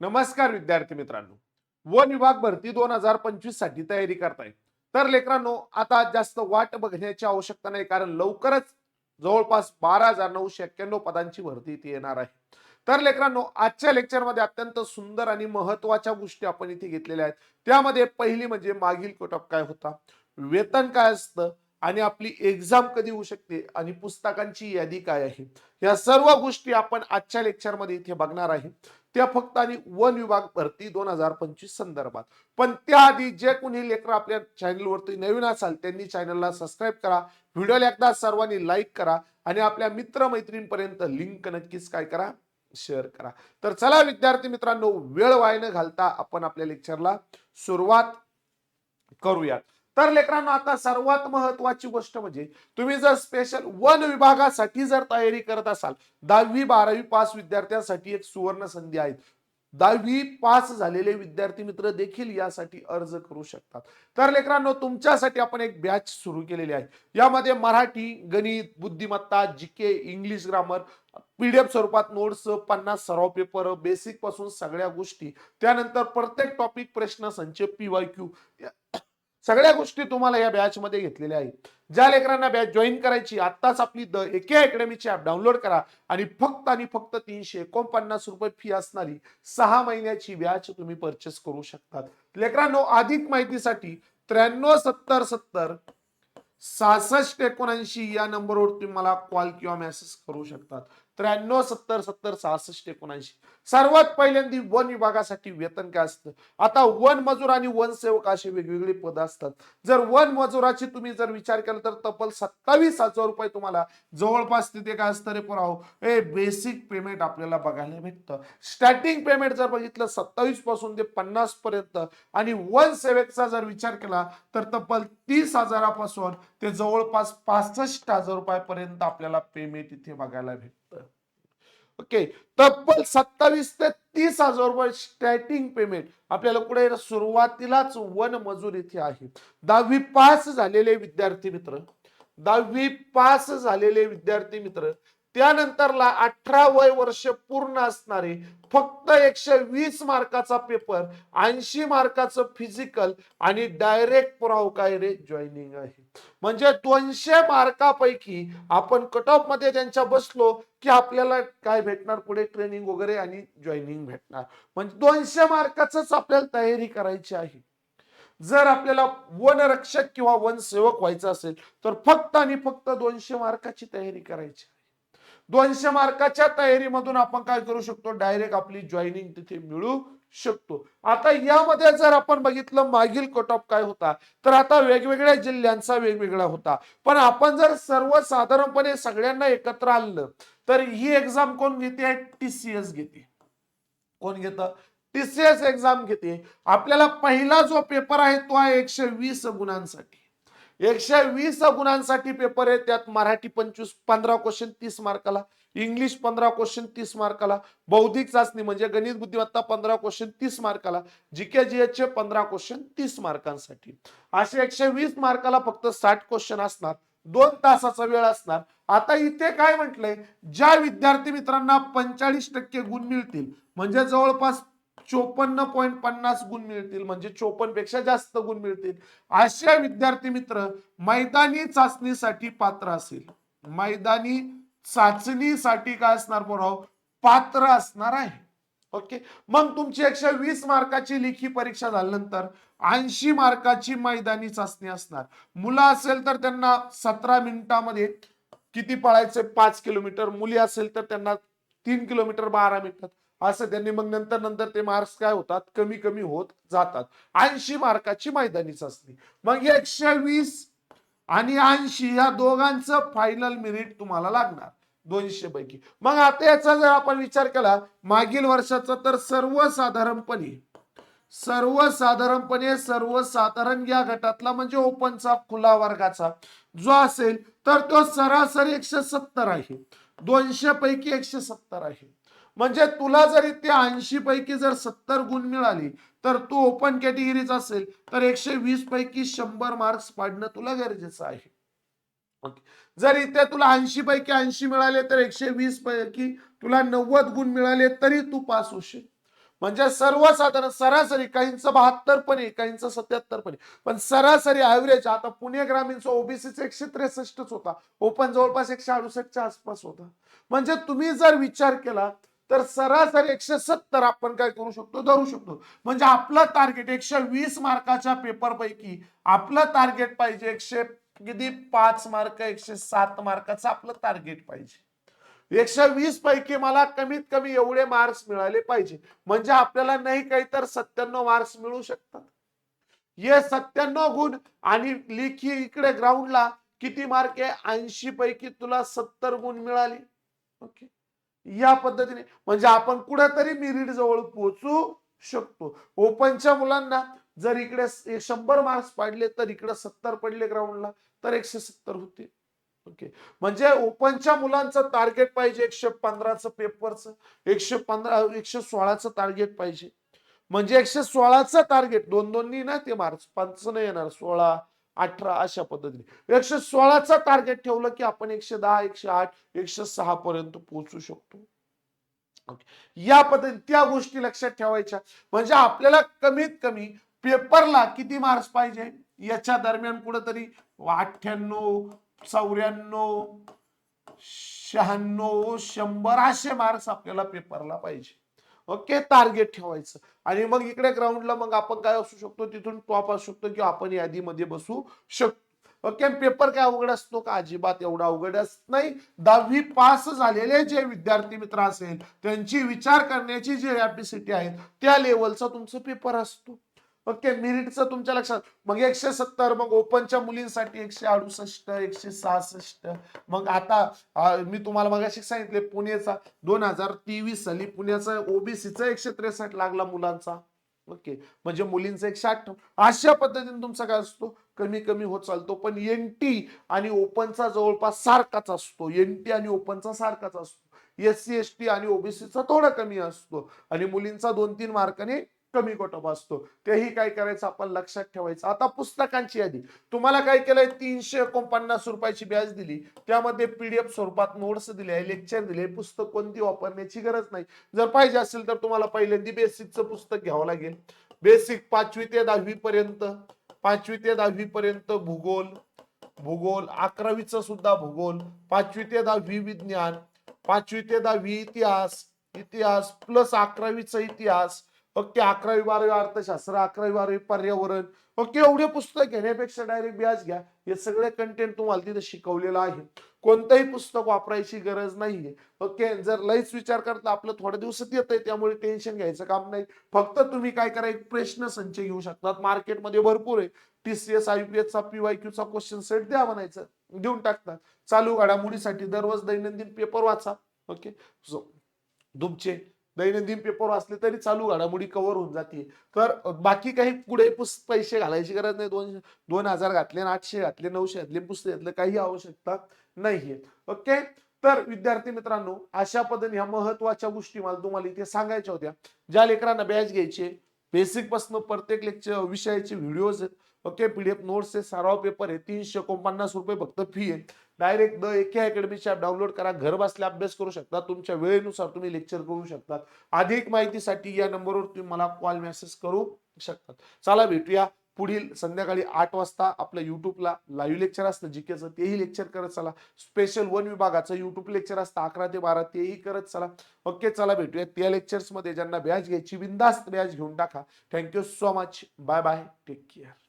नमस्कार विद्यार्थी मित्रांनो. वन विभाग भरती दोन हजार पंचवीससाठी तयारी करताय. तर लेकरांनो आता जास्त वाट बघण्याची आवश्यकता नाही कारण लवकरच जवळपास बारा हजार नऊशे एक्क्याण्णव पदांची भरती इथे येणार आहे. तर लेकरांनो आजच्या लेक्चरमध्ये अत्यंत सुंदर आणि महत्त्वाच्या गोष्टी आपण इथे घेतलेल्या आहेत. त्यामध्ये पहिली म्हणजे मागील कोटअप काय होता? वेतन काय असतं? आणि आपली एक्झाम कधी होऊ शकते? आणि पुस्तकांची यादी काय आहे? या सर्व गोष्टी आपण आजच्या लेक्चरमध्ये इथे बघणार आहे. त्या फक्त आणि वन विभाग भरती दोन हजार पंचवीस संदर्भात. पण त्याआधी जे कोणी लेकर आपल्या चॅनलवरती नवीन असाल त्यांनी चॅनलला सबस्क्राईब करा व्हिडिओला एकदा सर्वांनी लाईक करा आणि आपल्या मित्रमैत्रीणपर्यंत लिंक नक्कीच काय करा शेअर करा. तर चला विद्यार्थी मित्रांनो वेळ वाया न घालता आपण आपल्या लेक्चरला सुरुवात करूयात. तर लेकरांनो आता सर्वात महत्वाची गोष्ट म्हणजे तुम्ही जर स्पेशल वन विभागासाठी जर तयारी करत असाल दहावी बारावी पास विद्यार्थ्यांसाठी एक सुवर्ण संधी आहे दहावी पास झालेले विद्यार्थी मित्र देखील यासाठी अर्ज करू शकतात. तर लेकरांनो तुमच्यासाठी आपण एक बॅच सुरू केलेली आहे. यामध्ये मराठी गणित बुद्धिमत्ता जीके इंग्लिश ग्रामर पीडीएफ स्वरूपात नोट्स पन्नास सराव पेपर बेसिकपासून सगळ्या गोष्टी. त्यानंतर प्रत्येक टॉपिक प्रश्न संच पीवाय क्यू सगळ्या गोष्टी तुम्हाला या बॅच मध्ये घेतलेल्या आहेत. ज्या लेकरांना बॅच जॉईन करायची आत्ताच आपली द एके अकॅडमीची ऍप डाउनलोड करा आणि फक्त आणि फक्त तीनशे एकोणपन्नास रुपये फी असणारी सहा महिन्याची बॅच तुम्ही परचेस करू शकतात. लेकरांनो अधिक माहितीसाठी त्र्याण्णव सत्तर सत्तर सहासष्ट एकोणऐंशी या नंबरवर तुम्ही मला कॉल किंवा मेसेज करू शकतात. त्र्याण्णव सत्तर सत्तर सहासष्ट एकोणऐंशी. सर्वात पहिल्यांदा वन विभागासाठी वेतन काय असतं? आता वन मजूर आणि वन सेवक असे वेगवेगळे पद असतात. जर वन मजुराची तुम्ही जर विचार केला तर तब्बल सत्तावीस हजार रुपये तुम्हाला जवळपास तिथे काय असतं रे पुराव हे बेसिक पेमेंट आपल्याला बघायला भेटतं. स्टार्टिंग पेमेंट जर बघितलं सत्तावीसपासून ते पन्नास पर्यंत. आणि वन सेवकचा जर विचार केला तर तब्बल तीस हजारापासून ते जवळपास पासष्ट हजार रुपयापर्यंत आपल्याला पेमेंट इथे बघायला भेटतं. ओके तब्बल सत्तावीस ते तीस हजार रुपये स्टार्टिंग पेमेंट आपल्याला कुठे सुरुवातीलाच वन मजूर इथे आहे. दहावी पास झालेले विद्यार्थी मित्र. दहावी पास झालेले विद्यार्थी मित्र. त्यानंतरला अठरा वय वर्ष पूर्ण असणारे फक्त एकशे वीस मार्काचा पेपर ऐंशी मार्काचं फिजिकल आणि डायरेक्ट पुराव काय रे? जॉईनिंग आहे. म्हणजे दोनशे मार्कापैकी आपण कट ऑफमध्ये त्यांच्या बसलो की आपल्याला काय भेटणार? पुढे ट्रेनिंग वगैरे आणि जॉईनिंग भेटणार. म्हणजे दोनशे मार्काच आपल्याला तयारी करायची आहे. जर आपल्याला वनरक्षक किंवा वनसेवक व्हायचं असेल तर फक्त आणि फक्त दोनशे मार्काची तयारी करायची दोनशे मार्काच्या तयारीमधून आपण काय करू शकतो? डायरेक्ट आपली जॉईनिंग तिथे मिळू शकतो. आता यामध्ये जर आपण बघितलं मागील कट ऑफ काय होता? तर आता वेगवेगळ्या जिल्ह्यांचा वेगवेगळा होता. पण आपण जर सर्वसाधारणपणे सगळ्यांना एकत्र आणलं तर ही एक्झाम कोण घेते? टीसीएस घेते. कोण घेतं? टीसीएस एक्झाम घेते. आपल्याला पहिला जो पेपर आहे तो आहे एकशे वीस गुणांसाठी. एकशे वीस गुणांसाठी पेपर आहे त्यात मराठी पंचवीस पंधरा क्वेश्चन तीस मार्काला इंग्लिश पंधरा क्वेश्चन तीस मार्काला बौद्धिक चाचणी म्हणजे गणित बुद्धिमत्ता पंधरा क्वेश्चन तीस मार्काला जीके जीएच चे पंधरा क्वेश्चन तीस मार्कांसाठी असे एकशे वीस मार्काला फक्त साठ क्वेश्चन असणार. दोन तासाचा वेळ असणार. आता इथे काय म्हटलंय? ज्या विद्यार्थी मित्रांना पंचाळीस टक्के गुण मिळतील म्हणजे जवळपास चोपन्न पॉईंट पन्नास गुण मिळतील म्हणजे चोपन्नपेक्षा जास्त गुण मिळतील. अशा विद्यार्थी मित्र मैदानी चाचणीसाठी पात्र असेल. मैदानी चाचणीसाठी काय असणार बरोबर पात्र असणार आहे. ओके? मग तुमची एकशे वीस मार्काची लेखी परीक्षा झाल्यानंतर ऐंशी मार्काची मैदानी चाचणी असणार. मुलं असेल तर त्यांना सतरा मिनिटामध्ये किती पळायचे? पाच किलोमीटर. मुली असेल तर त्यांना तीन किलोमीटर बारा मिनिटात. असं त्यांनी मग नंतर नंतर ते मार्क्स काय होतात? कमी कमी होत जातात. ऐंशी मार्काची मैदानी चाचणी मग एकशे वीस आणि ऐंशी या दोघांचं फायनल मिनिट तुम्हाला लागणार. दोनशे पैकी. मग आता याचा जर आपण विचार केला मागील वर्षाचा तर सर्वसाधारणपणे सर्वसाधारणपणे सर्वसाधारण या गटातला म्हणजे ओपनचा खुला वर्गाचा जो असेल तर तो सरासरी एकशे सत्तर आहे. दोनशे पैकी एकशे सत्तर आहे. म्हणजे तुला जरी ते ऐंशी पैकी जर सत्तर गुण मिळाली तर तू ओपन कॅटेगरीच असेल तर एकशे वीस पैकी शंभर मार्क्स पाडणं तुला गरजेचं आहे. जर इथे तुला ऐंशी पैकी ऐंशी मिळाले तर एकशे वीस पैकी तुला नव्वद गुण मिळाले तरी तू पास होशील म्हणजे सर्वसाधारण सरासरी काहींचं बहात्तर पण आहे काहींचं सत्याहत्तर पण आहे. पण सरासरी ऍव्हरेज आता पुणे ग्रामीणचा ओबीसीचा एकशे त्रेसष्टच होता. ओपन जवळपास एकशे अडुसष्टच्या आसपास होता. म्हणजे तुम्ही जर विचार केला तर सरासरी एकशे सत्तर आपण काय करू शकतो? धरू शकतो. म्हणजे आपलं टार्गेट एकशे वीस मार्काच्या पेपर पैकी आपलं टार्गेट पाहिजे एकशे किती? पाच मार्क एकशे सात मार्काचं आपलं टार्गेट पाहिजे. एकशे वीस पैकी मला कमीत कमी एवढे मार्क्स मिळाले पाहिजे. म्हणजे आपल्याला नाही काही तर सत्त्याण्णव मार्क्स मिळू शकतात. हे सत्त्याण्णव गुण आणि लेखी इकडे ग्राउंडला किती मार्क आहे? ऐंशी पैकी तुला सत्तर गुण मिळाले. ओके या पद्धतीने. म्हणजे आपण कुठेतरी मिरीड जवळ पोहोचू शकतो. ओपनच्या मुलांना जर इकडे शंभर मार्क्स पाडले तर इकडे सत्तर पडले ग्राउंडला तर एकशे सत्तर होते. ओके म्हणजे ओपनच्या मुलांचं टार्गेट पाहिजे एकशे पंधराचं पेपरचं एकशे पंधरा एकशे सोळाचं टार्गेट पाहिजे. म्हणजे एकशे सोळाचं टार्गेट दोन दोन्ही ना ते मार्क्स पाच नाही येणार सोळा अठरा अशा पद्धतीने. एकशे सोळाचा टार्गेट ठेवलं की आपण एकशे दहा एकशे आठ एकशे सहा पर्यंत पोहोचू शकतो. या पद्धतीने त्या गोष्टी लक्षात ठेवायच्या. म्हणजे आपल्याला कमीत कमी पेपरला किती मार्क्स पाहिजे? याच्या दरम्यान कुठेतरी अठ्ठ्याण्णव चौऱ्याण्णव शहाण्णव शंभर असे मार्क्स आपल्याला पेपरला पाहिजे. ओके टार्गेट ठेवायचं. आणि मग इकडे ग्राउंडला मग आपण काय असू शकतो? तिथून टॉप असू शकतो किंवा आपण यादीमध्ये बसू शकतो. ओके पेपर काय अवघड असतो का? अजिबात एवढा अवघड असत नाही. दहावी पास झालेले जे विद्यार्थी मित्र असेल त्यांची विचार करण्याची जी कॅपॅसिटी आहे त्या लेवलचा तुमचा पेपर असतो. ओके मिरिटचं तुमच्या लक्षात. मग एकशे सत्तर मग ओपनच्या मुलींसाठी एकशे अडुसष्ट एकशे सहासष्ट. मग आता मी तुम्हाला मगाशी सांगितले पुणेचा दोन हजार तेवीस साली पुण्याचा ओबीसीचा एकशे त्रेसष्ट लागला मुलांचा. ओके म्हणजे मुलींचा एकशे आठ. अशा पद्धतीने तुमचा काय असतो? कमी कमी होत चालतो. पण एन टी आणि ओपनचा जवळपास सारखाच असतो. एन टी आणि ओपनचा सारखाच असतो. एस सी एस टी आणि ओबीसीचा थोडा कमी असतो. आणि मुलींचा दोन तीन मार्काने कमी गोटा असतो तेही काय करायचं? आपण लक्षात ठेवायचं. आता पुस्तकांची यादी. तुम्हाला काय केलंय? तीनशे एकोणपन्नास रुपयाची बॅच दिली. त्यामध्ये पीडीएफ स्वरूपात नोट्स दिले लेक्चर दिले. पुस्तक कोणती वापरण्याची गरज नाही. जर पाहिजे असेल तर तुम्हाला पहिल्यांदा बेसिकचं पुस्तक घ्यावं लागेल. बेसिक पाचवी ते दहावी पर्यंत. पाचवी ते दहावी पर्यंत भूगोल. भूगोल अकरावीचं सुद्धा भूगोल. पाचवी ते दहावी विज्ञान. पाचवी ते दहावी इतिहास. इतिहास प्लस अकरावीचा इतिहास. ओके अकरावी बारावी अर्थशास्त्र अकरावी बारावी पर्यावरण. ओके एवढे पुस्तक घेण्यापेक्षा डायरेक्ट ब्याज घ्या. हे सगळे कंटेंट तुम्हाला तिथे शिकवलेलं आहे. कोणतंही पुस्तक वापरायची गरज नाहीये. ओके जर लईच विचार करता आपलं थोड्या दिवसात येत आहे त्यामुळे टेन्शन घ्यायचं काम नाही. फक्त तुम्ही काय करा एक प्रश्न संच घेऊ शकतात. मार्केटमध्ये भरपूर आहे. टीसीएस आयपीएस चा पीवायक्यू चा क्वेश्चन सेट द्या म्हणायचं. देऊन टाकतात. चालू घडामोडीसाठी दररोज दैनंदिन पेपर वाचा. ओके सो तुमचे दैनंदिन पेपर वाचले तरी चालू घडामोडी कव्हर होऊन जाते. तर बाकी काही पुढे पुस पैसे घालायची गरज नाही. दोन दोन हजार घातले आणि आठशे घातले नऊशे घातले पुस्तक घातले काही आवश्यकता नाहीये. ओके? तर विद्यार्थी मित्रांनो अशा पद्धतीने ह्या महत्त्वाच्या गोष्टी मला तुम्हाला इथे सांगायच्या होत्या. ज्या लेकरांना बॅच घ्यायचे बेसिकपासून प्रत्येक लेक्चर विषयाचे व्हिडिओज आहेत. ओके? पीडीएफ नोट्स आहे सराव पेपर आहे तीनशे एकोणपन्नास रुपये फक्त फी आहे. डायरेक्ट द एके अकॅडमीची ॲप डाउनलोड करा. घर बसल्या अभ्यास करू शकता. तुमच्या वेळेनुसार तुम्ही लेक्चर करू शकतात. अधिक माहितीसाठी या नंबरवर तुम्ही मला कॉल मेसेज करू शकतात. चला भेटूया पुढील संध्याकाळी आठ वाजता आपल्या युट्यूबला लाईव्ह लेक्चर असतं जीकेचं तेही लेक्चर करत चला. स्पेशल वन विभागाचं युट्यूब लेक्चर असतं अकरा ते बारा तेही करत चला. ओके चला भेटूया. त्या लेक्चर्समध्ये ज्यांना बॅच घ्यायची बिंदास्त बॅच घेऊन टाका. Thank you so much bye bye take care